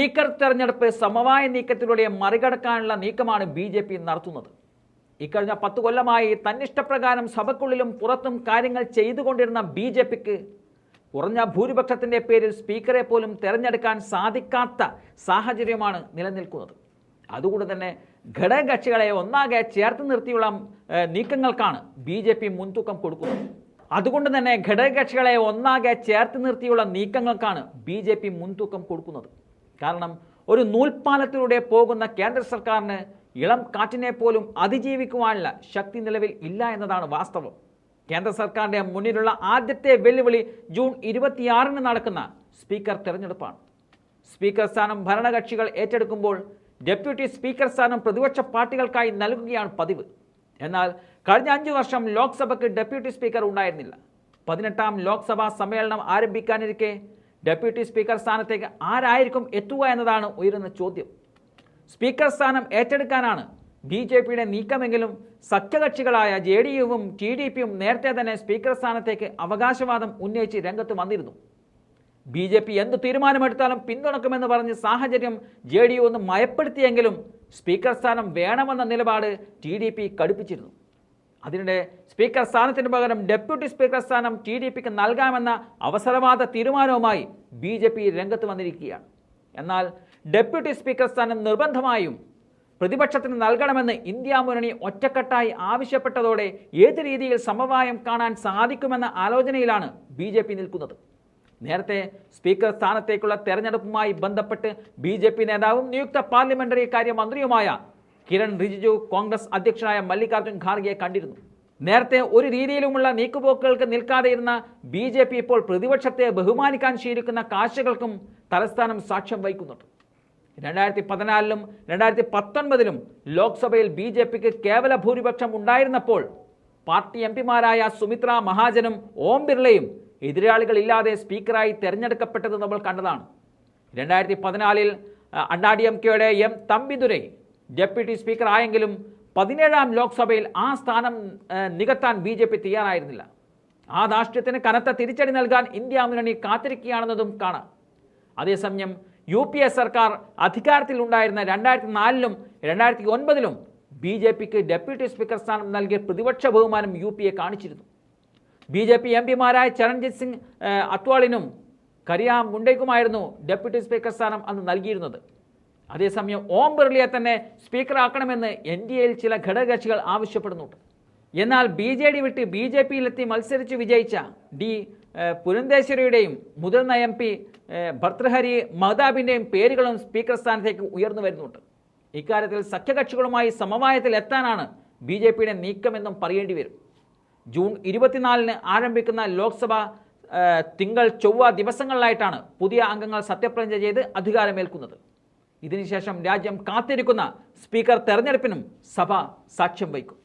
Speaker തെരഞ്ഞെടുപ്പ് സമവായ നീക്കത്തിലൂടെ മറികടക്കാനുള്ള നീക്കമാണ് ബി ജെ പി നടത്തുന്നത്. ഇക്കഴിഞ്ഞ പത്ത് കൊല്ലമായി തന്നിഷ്ടപ്രകാരം സഭക്കുള്ളിലും പുറത്തും കാര്യങ്ങൾ ചെയ്തുകൊണ്ടിരുന്ന ബി ജെ പിക്ക് കുറഞ്ഞ ഭൂരിപക്ഷത്തിന്റെ പേരിൽ സ്പീക്കറെ പോലും തിരഞ്ഞെടുക്കാൻ സാധിക്കാത്ത സാഹചര്യമാണ് നിലനിൽക്കുന്നത്. അതുകൊണ്ട് തന്നെ ഘടകകക്ഷികളെ ഒന്നാകെ ചേർത്ത് നിർത്തിയുള്ള നീക്കങ്ങൾക്കാണ് ബി ജെ പി മുൻതൂക്കം കൊടുക്കുന്നത്. അതുകൊണ്ട് തന്നെ ഘടകകക്ഷികളെ ഒന്നാകെ ചേർത്ത് നിർത്തിയുള്ള നീക്കങ്ങൾക്കാണ് ബി ജെ പി മുൻതൂക്കം കൊടുക്കുന്നത്. കാരണം ഒരു നൂൽപ്പാലത്തിലൂടെ പോകുന്ന കേന്ദ്ര സർക്കാരിന് ഇളം കാറ്റിനെ പോലും അതിജീവിക്കുവാനുള്ള ശക്തി നിലവിൽ ഇല്ല എന്നതാണ് വാസ്തവം. കേന്ദ്ര സർക്കാരിന്റെ മുന്നിലുള്ള ആദ്യത്തെ വെല്ലുവിളി ജൂൺ ഇരുപത്തിയാറിന് നടക്കുന്ന സ്പീക്കർ തെരഞ്ഞെടുപ്പാണ്. സ്പീക്കർ സ്ഥാനം ഭരണകക്ഷികൾ ഏറ്റെടുക്കുമ്പോൾ ഡെപ്യൂട്ടി സ്പീക്കർ സ്ഥാനം പ്രതിപക്ഷ പാർട്ടികൾക്കായി നൽകുകയാണ് പതിവ്. എന്നാൽ കഴിഞ്ഞ അഞ്ചു വർഷം ലോക്സഭയ്ക്ക് ഡെപ്യൂട്ടി സ്പീക്കർ ഉണ്ടായിരുന്നില്ല. പതിനെട്ടാം ലോക്സഭാ സമ്മേളനം ആരംഭിക്കാനിരിക്കെ ഡെപ്യൂട്ടി സ്പീക്കർ സ്ഥാനത്തേക്ക് ആരായിരിക്കും എത്തുക എന്നതാണ് ഉയരുന്ന ചോദ്യം. സ്പീക്കർ സ്ഥാനം ഏറ്റെടുക്കാനാണ് ബി ജെ പിയുടെ നീക്കമെങ്കിലും സഖ്യകക്ഷികളായ ജെ ഡി യുവും ടി ഡി പിയും നേരത്തെ തന്നെ സ്പീക്കർ സ്ഥാനത്തേക്ക് അവകാശവാദം ഉന്നയിച്ച് രംഗത്ത് വന്നിരുന്നു. ബി ജെ പി എന്ത് തീരുമാനമെടുത്താലും പിന്തുണക്കുമെന്ന് പറഞ്ഞ് സാഹചര്യം ജെ ഡി യു ഒന്ന് മയപ്പെടുത്തിയെങ്കിലും സ്പീക്കർ സ്ഥാനം വേണമെന്ന നിലപാട് ടി ഡി പി കടുപ്പിച്ചിരുന്നു. അതിനിടെ സ്പീക്കർ സ്ഥാനത്തിന് പകരം ഡെപ്യൂട്ടി സ്പീക്കർ സ്ഥാനം ടി ഡി പിക്ക് നൽകാമെന്ന അവസരവാദ തീരുമാനവുമായി ബി ജെ പി രംഗത്ത് വന്നിരിക്കുകയാണ്. എന്നാൽ ഡെപ്യൂട്ടി സ്പീക്കർ സ്ഥാനം നിർബന്ധമായും പ്രതിപക്ഷത്തിന് നൽകണമെന്ന് ഇന്ത്യ മുന്നണി ഒറ്റക്കെട്ടായി ആവശ്യപ്പെട്ടതോടെ ഏത് രീതിയിൽ സമവായം കാണാൻ സാധിക്കുമെന്ന ആലോചനയിലാണ് ബി ജെ പി നിൽക്കുന്നത്. നേരത്തെ സ്പീക്കർ സ്ഥാനത്തേക്കുള്ള തെരഞ്ഞെടുപ്പുമായി ബന്ധപ്പെട്ട് ബി ജെ പി നേതാവും നിയുക്ത പാർലമെന്ററി കാര്യ മന്ത്രിയുമായ കിരൺ റിജിജു കോൺഗ്രസ് അധ്യക്ഷനായ മല്ലികാർജുൻ ഖാർഗെയെ കണ്ടിരുന്നു. നേരത്തെ ഒരു രീതിയിലുമുള്ള നീക്കുപോക്കുകൾക്ക് നിൽക്കാതെ ഇരുന്ന ബി ജെ പി ഇപ്പോൾ പ്രതിപക്ഷത്തെ ബഹുമാനിക്കാൻ ശീലിക്കുന്ന കാഴ്ചകൾക്കും തലസ്ഥാനം സാക്ഷ്യം വഹിക്കുന്നുണ്ട്. രണ്ടായിരത്തി പതിനാലിലും രണ്ടായിരത്തി പത്തൊൻപതിലും ലോക്സഭയിൽ ബി ജെ പിക്ക് കേവല ഭൂരിപക്ഷം ഉണ്ടായിരുന്നപ്പോൾ പാർട്ടി എം പിമാരായ സുമിത്ര മഹാജനും ഓം ബിർളയും എതിരാളികളില്ലാതെ സ്പീക്കറായി തെരഞ്ഞെടുക്കപ്പെട്ടത് നമ്മൾ കണ്ടതാണ്. രണ്ടായിരത്തി പതിനാലിൽ അണ്ണാ ഡി എം കെയുടെ എം തമ്പിദുരൈ ഡെപ്യൂട്ടി സ്പീക്കർ ആയെങ്കിലും പതിനേഴാം ലോക്സഭയിൽ ആ സ്ഥാനം നികത്താൻ ബി ജെ പി തയ്യാറായിരുന്നില്ല. ആ ധാർഷ്ട്യത്തിന് കനത്ത തിരിച്ചടി നൽകാൻ ഇന്ത്യ മുന്നണി കാത്തിരിക്കുകയാണെന്നതും കാണാം. അതേസമയം യു പി എ സർക്കാർ അധികാരത്തിലുണ്ടായിരുന്ന രണ്ടായിരത്തി നാലിലും രണ്ടായിരത്തി ഒൻപതിലും ബി ജെ പിക്ക് ഡെപ്യൂട്ടി സ്പീക്കർ സ്ഥാനം നൽകിയ പ്രതിപക്ഷ ബഹുമാനം യു പി എ കാണിച്ചിരുന്നു. ബി ജെ പി എം പിമാരായ ചരൺജിത് സിംഗ് അത്വാളിനും കരിയാം മുണ്ടയ്ക്കുമായിരുന്നു ഡെപ്യൂട്ടി സ്പീക്കർ സ്ഥാനം അന്ന് നൽകിയിരുന്നത്. അതേസമയം ഓം ബിർളയെ തന്നെ സ്പീക്കറാക്കണമെന്ന് എൻ ഡി എയിൽ ചില ഘടകകക്ഷികൾ ആവശ്യപ്പെടുന്നുണ്ട്. എന്നാൽ ബി ജെ ഡി വിട്ട് ബി ജെ പിയിലെത്തി മത്സരിച്ച് വിജയിച്ച ഡി പുരന്തേശ്വരിയുടെയും മുതിർന്ന എം പി ഭർത്തൃഹരി മഹതാബിന്റെയും പേരുകളും സ്പീക്കർ സ്ഥാനത്തേക്ക് ഉയർന്നു വരുന്നുണ്ട്. ഇക്കാര്യത്തിൽ സഖ്യകക്ഷികളുമായി സമവായത്തിൽ എത്താനാണ് ബി ജെ പിയുടെ നീക്കമെന്നും പറയേണ്ടി വരും. ജൂൺ ഇരുപത്തിനാലിന് ആരംഭിക്കുന്ന ലോക്സഭ തിങ്കൾ ചൊവ്വ ദിവസങ്ങളിലായിട്ടാണ് പുതിയ അംഗങ്ങൾ സത്യപ്രതിജ്ഞ ചെയ്ത് അധികാരമേൽക്കുന്നത്. ഇതിനുശേഷം രാജ്യം കാത്തിരിക്കുന്ന സ്പീക്കർ തെരഞ്ഞെടുപ്പിനും സഭ സാക്ഷ്യം വഹിക്കും.